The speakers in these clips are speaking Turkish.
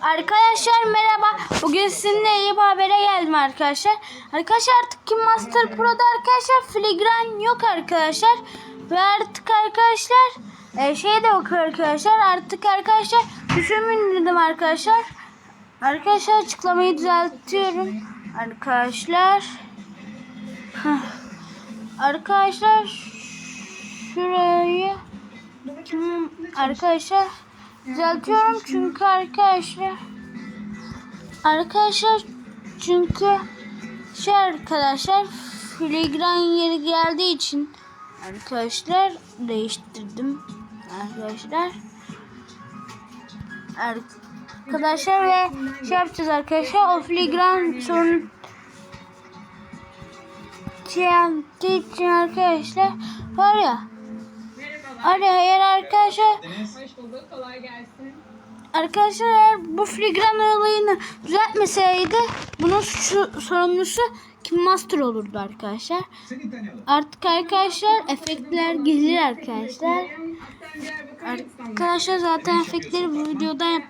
Arkadaşlar merhaba. Bugün sizinle iyi bir habere geldim arkadaşlar. Arkadaşlar artık Kim Master Pro'da arkadaşlar filigran yok arkadaşlar. Ve artık arkadaşlar e, şey de yok arkadaşlar. Artık arkadaşlar düşümün dedim arkadaşlar. Arkadaşlar açıklamayı düzeltiyorum. Arkadaşlar. Arkadaşlar şurayı Hmm, arkadaşlar düzeltiyorum çünkü arkadaşlar. Arkadaşlar çünkü şey arkadaşlar filigran yeri geldiği için arkadaşlar değiştirdim. Arkadaşlar. Arkadaşlar ve şey yapacağız arkadaşlar o filigran sorun şey için arkadaşlar var ya Hadi eğer arkadaşlar Hoş bulduk. Kolay gelsin. arkadaşlar eğer bu filigran olayını düzeltmeseydi bunun suçu, sorumlusu Kim Master olurdu arkadaşlar. Seni tanıyalım. Artık arkadaşlar efektler gelir arkadaşlar. Arkadaşlar zaten efektleri bu videoda yap.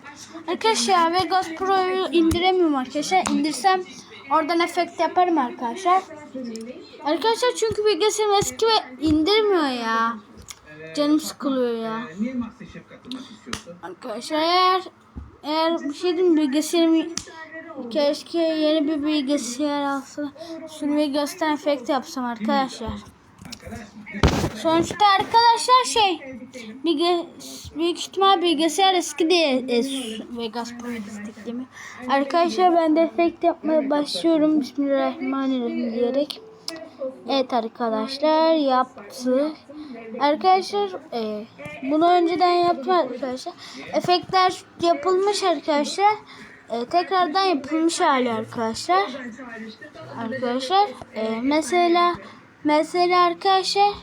Arkadaşlar Vegas Pro'yu indiremiyorum arkadaşlar. İndirsem oradan efekt yaparım arkadaşlar. Arkadaşlar çünkü bilgisayarım eski ve indirmiyor ya. Canım sıkılıyor ya. Arkadaşlar eğer eğer bir şey diyeyim mi? bilgisayarımı keşke yeni bir bilgisayar alsa şunu bir göster efekt yapsam arkadaşlar. Sonuçta arkadaşlar şey bilgi, büyük ihtimal bilgisayar eski diye e, Vegas Pro desteklemiyor. Arkadaşlar ben de efekt yapmaya başlıyorum. Bismillahirrahmanirrahim diyerek. Evet arkadaşlar yaptı. Arkadaşlar e, bunu önceden yaptım arkadaşlar. Efektler yapılmış arkadaşlar. E, tekrardan yapılmış hali arkadaşlar. Arkadaşlar e, mesela mesela arkadaşlar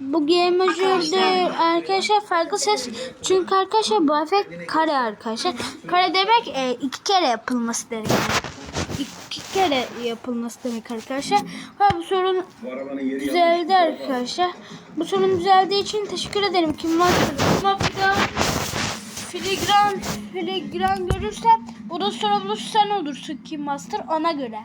bu module'de arkadaşlar farklı ses çünkü arkadaşlar bu efekt kare arkadaşlar. Kare demek e, iki kere yapılması demek. İki kere yapılması demek arkadaşlar. Ve bu sorun düzeldi arkadaşlar. Bu sorun düzeldiği için teşekkür ederim. Kim Master? Mafya filigran filigran görürsem bunun sorumlusu sen olursun Kim Master ona göre.